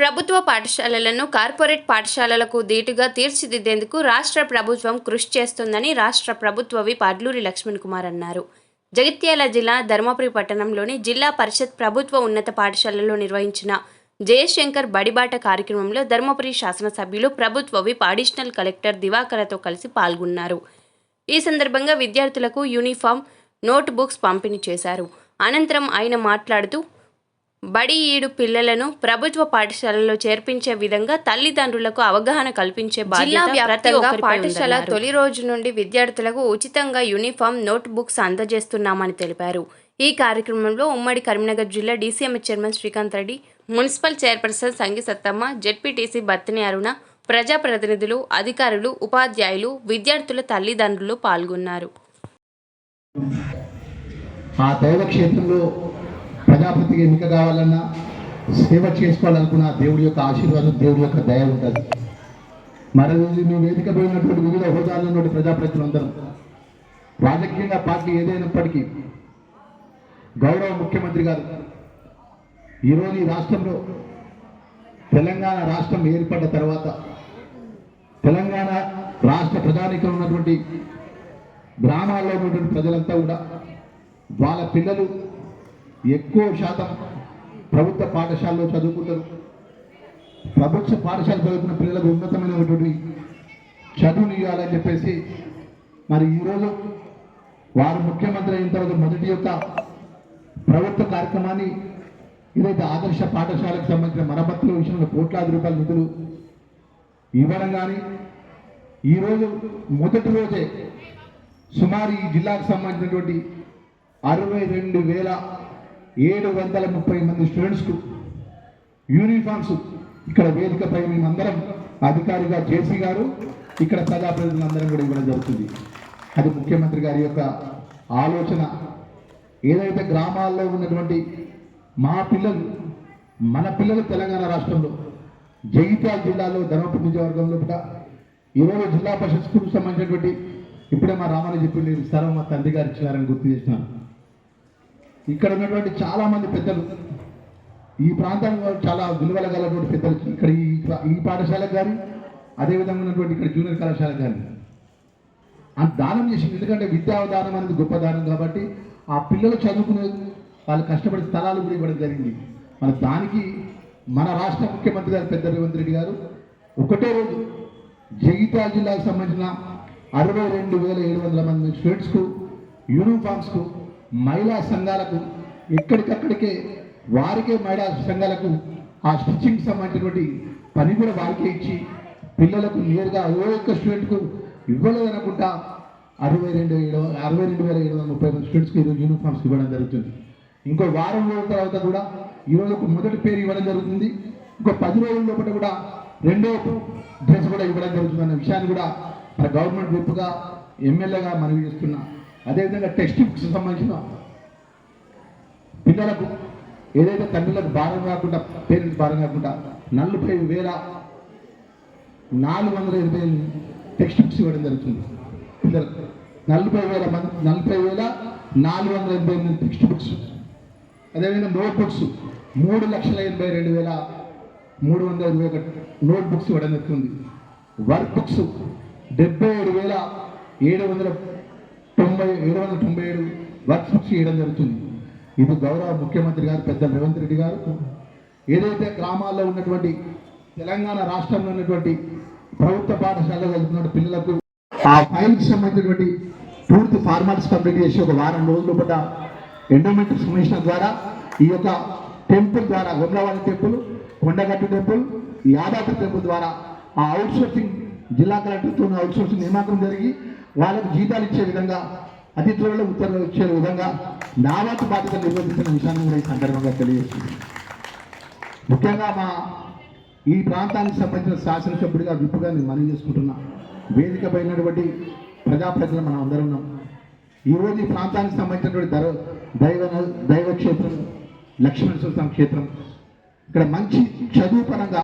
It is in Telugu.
ప్రభుత్వ పాఠశాలలను కార్పొరేట్ పాఠశాలలకు దీటుగా తీర్చిదిద్దేందుకు రాష్ట్ర ప్రభుత్వం కృషి చేస్తుందని రాష్ట్ర ప్రభుత్వ విప్ అడ్లూరి లక్ష్మణ్ కుమార్ అన్నారు. జగిత్యాల జిల్లా ధర్మపురి పట్టణంలోని జిల్లా పరిషత్ ప్రభుత్వ ఉన్నత పాఠశాలలో నిర్వహించిన జయశంకర్ బడిబాట కార్యక్రమంలో ధర్మపురి శాసనసభ్యులు ప్రభుత్వ విప్ అడిషనల్ కలెక్టర్ దివాకరతో కలిసి పాల్గొన్నారు. ఈ సందర్భంగా విద్యార్థులకు యూనిఫామ్ నోట్ బుక్స్ పంపిణీ చేశారు. అనంతరం ఆయన మాట్లాడుతూ బడి ఈడు పిల్లలను ప్రభుత్వ పాఠశాలలో చేర్పించే విధంగా తల్లిదండ్రులకు అవగాహన కల్పించే జిల్లా వ్యాప్తంగా పాఠశాల తొలి రోజు నుండి విద్యార్థులకు ఉచితంగా యూనిఫామ్ నోట్ బుక్స్ అందజేస్తున్నామని తెలిపారు. ఈ కార్యక్రమంలో ఉమ్మడి కరీంనగర్ జిల్లా DCM chairman Srikanth Reddy municipal chairperson Sangi Sattamma ZPTC Battini Aruna ప్రజాప్రతినిధులు అధికారులు ఉపాధ్యాయులు విద్యార్థుల తల్లిదండ్రులు పాల్గొన్నారు. ఆ దైవ క్షేత్రంలో ప్రజాపతికి ఎన్నిక కావాలన్నా సేవ చేసుకోవాలనుకున్న దేవుడి యొక్క ఆశీర్వాదం దేవుడి యొక్క దయ ఉంటుంది. మరోజు మీ వేదిక పోయినటువంటి వివిధ హోదాల్లో ఉన్నటువంటి ప్రజాప్రతినిధులందరం రాజకీయంగా పార్టీ ఏదైనప్పటికీ గౌరవ ముఖ్యమంత్రి గారు ఈరోజు ఈ రాష్ట్రంలో తెలంగాణ రాష్ట్రం ఏర్పడ్డ తర్వాత తెలంగాణ రాష్ట్ర ప్రజానికలు ఉన్నటువంటి గ్రామాల్లో ఉన్నటువంటి ప్రజలంతా కూడా వాళ్ళ పిల్లలు ఎక్కువ శాతం ప్రభుత్వ పాఠశాలలో చదువుకుంటారు. ప్రభుత్వ పాఠశాల చదువుకున్న పిల్లలకు ఉన్నతమైనటువంటి చదువుని ఇవ్వాలని చెప్పేసి మరి ఈరోజు వారు ముఖ్యమంత్రి అయిన తర్వాత మొదటి యొక్క ప్రభుత్వ కార్యక్రమాన్ని ఇదైతే ఆదర్శ పాఠశాలకు సంబంధించిన మరమ్మతుల విషయంలో కోట్లాది రూపాయల నిధులు ఇవ్వడం కానీ ఈరోజు మొదటి రోజే సుమారు ఈ జిల్లాకు సంబంధించినటువంటి అరవై రెండు వేల ఏడు వందల ముప్పై మంది స్టూడెంట్స్కు యూనిఫామ్స్ ఇక్కడ వేదికపై మేమందరం అధికారిగా జేసీ గారు ఇక్కడ ప్రజాప్రతినిధులందరం కూడా ఇవ్వడం జరుగుతుంది. అది ముఖ్యమంత్రి గారి యొక్క ఆలోచన. ఏదైతే గ్రామాల్లో ఉన్నటువంటి మా పిల్లలు మన పిల్లలు తెలంగాణ రాష్ట్రంలో జగిత్యాల జిల్లాలో ధర్మపురి నియోజకవర్గంలో కూడా ఈరోజు జిల్లా పరిషత్ స్కూల్కి సంబంధించినటువంటి ఇప్పుడే మా రామాని నేను స్థలం మా తండ్రి గారు ఇచ్చినారని గుర్తు చేసినాను ఇక్కడ ఉన్నటువంటి చాలా మంది పెద్దలు ఈ ప్రాంతంలో చాలా విలువల గలటువంటి పెద్దలు. ఇక్కడ ఈ ఈ పాఠశాలకు కానీ అదేవిధంగా ఉన్నటువంటి ఇక్కడ జూనియర్ కళాశాలకు కానీ ఆ దానం చేసింది ఎందుకంటే విద్యావదానం అనేది గొప్ప దానం కాబట్టి ఆ పిల్లలు చదువుకునే వాళ్ళు కష్టపడి స్థలాలు కూడా ఇవ్వడం జరిగింది. మన దానికి మన రాష్ట్ర ముఖ్యమంత్రి గారు పెద్ద రేవంత్ రెడ్డి గారు ఒకటే రోజు జగిత్యాల జిల్లాకు సంబంధించిన అరవై రెండు వేల ఏడు వందల మంది స్టూడెంట్స్కు యూనిఫామ్స్కు మహిళా సంఘాలకు ఎక్కడికక్కడికే వారికే మహిళా సంఘాలకు ఆ స్టిచ్చింగ్ సంబంధించినటువంటి పని కూడా వారికే ఇచ్చి పిల్లలకు నేరుగా ఓ ఒక్క స్టూడెంట్కు ఇవ్వలేదనుకుంటా అరవై రెండు ఏడు అరవై రెండు వేల ఏడు వందల ముప్పై మంది స్టూడెంట్స్కి ఈరోజు యూనిఫామ్స్ ఇవ్వడం జరుగుతుంది. ఇంకో వారం రోజుల తర్వాత కూడా ఈరోజు ఒక మొదటి పేరు ఇవ్వడం జరుగుతుంది. ఇంకో పది రోజుల లోపల కూడా రెండో డ్రెస్ కూడా ఇవ్వడం జరుగుతుంది అన్న విషయాన్ని కూడా మన గవర్నమెంట్ విప్పుగా ఎమ్మెల్యేగా మనవి చేస్తున్నా అదేవిధంగా టెక్స్ట్ బుక్స్ సంబంధించిన పిల్లలకు ఏదైతే తండ్రులకు భారం కాకుండా పేరెంట్స్ భారం కాకుండా నలభై వేల నాలుగు వందల ఎనభై టెక్స్ట్ బుక్స్ ఇవ్వడం జరుగుతుంది. పిల్లలకు నలభై వేల మంది నలభై వేల నాలుగు వందల ఎనభై ఎనిమిది టెక్స్ట్ బుక్స్. అదేవిధంగా నోట్ బుక్స్ మూడు లక్షల ఎనభై రెండు వేల మూడు వందల ఇరవై ఒకటి నోట్ బుక్స్ ఇవ్వడం జరుగుతుంది. వర్క్ బుక్స్ డెబ్బై ఏడు వేల ఏడు వందల తొంభై ఏడు వందల తొంభై ఏడు వర్క్ చేయడం జరుగుతుంది. ఇది గౌరవ ముఖ్యమంత్రి గారు పెద్ద రేవంత్ రెడ్డి గారు ఏదైతే గ్రామాల్లో ఉన్నటువంటి తెలంగాణ రాష్ట్రంలో ఉన్నటువంటి ప్రభుత్వ పాఠశాలలో వెళ్తున్న పిల్లలకు ఆ ఫైల్కి సంబంధించినటువంటి పూర్తి ఫార్మాట్స్ కంప్లీట్ చేసి ఒక వారం రోజుల పడ్డ ఎండోమెంట్ కమిషన్ ద్వారా ఈ యొక్క టెంపుల్ ద్వారా గొండవాడి temple Kondagattu temple Yadadri temple ద్వారా ఆ అవుట్ సోర్సింగ్ జిల్లా కలెక్టర్తో అవుట్ సోర్సింగ్ నియామకం జరిగి వాళ్ళకు జీతాలు ఇచ్చే విధంగా అతి త్వరలో ఉత్తర్వులు ఇచ్చే విధంగా నా వంతు బాధ్యత నిర్వహిస్తున్న విషయాన్ని కూడా ఈ సందర్భంగా తెలియజేస్తుంది ముఖ్యంగా మా ఈ ప్రాంతానికి సంబంధించిన శాసనసభ్యుడిగా విప్పుగా నేను మనం చేసుకుంటున్నా. వేదిక పైనటువంటి ప్రజాప్రతినిధులు మనం అందరం ఉన్నాం. ఈరోజు ఈ ప్రాంతానికి సంబంధించినటువంటి ధర దైవ దైవ క్షేత్రం లక్ష్మణ సుల్తాన్ క్షేత్రం. ఇక్కడ మంచి చదువు పరంగా